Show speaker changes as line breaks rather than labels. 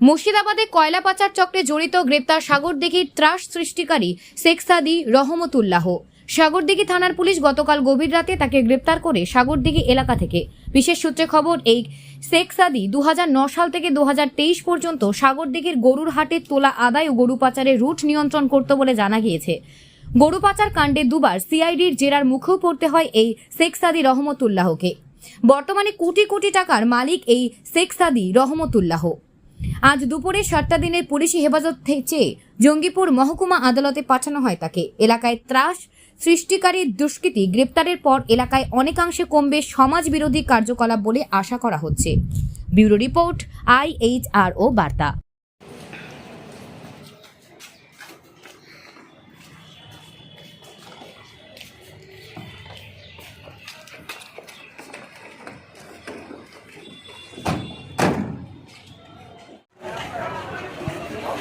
মুর্শিদাবাদে কয়লা পাচার চক্রে জড়িত গ্রেপ্তার সাগরদিঘির ত্রাস সৃষ্টিকারী শেখ সাদি রহমতুল্লাহ। সাগরদিঘি থানার পুলিশ গতকাল গভীর রাতে তাকে গ্রেপ্তার করে সাগরদিঘি এলাকা থেকে। বিশেষ সূত্রে খবর, এই শেখ সাদি দু সাল থেকে দু হাজার তেইশ পর্যন্ত সাগরদিঘির গরুর হাটে তোলা আদায় ও গরু পাচারের রুট নিয়ন্ত্রণ করত বলে জানা গিয়েছে। গরু পাচার কাণ্ডে দুবার সিআইডির জেরার মুখেও পড়তে হয় এই শেখ সাদি রহমতুল্লাহকে। বর্তমানে কোটি কোটি টাকার মালিক এই শেখ সাদি রহমতুল্লাহ। আজ দুপুরে সাতটা দিনের পুলিশি হেফাজত চেয়ে জঙ্গিপুর মহকুমা আদালতে পাঠানো হয় তাকে। এলাকায় ত্রাস সৃষ্টিকারী দুষ্কৃতী গ্রেপ্তারের পর এলাকায় অনেকাংশে কমবে সমাজ বিরোধী কার্যকলাপ বলে আশা করা হচ্ছে। ব্যুরো রিপোর্ট আইএইচআর ও বার্তা।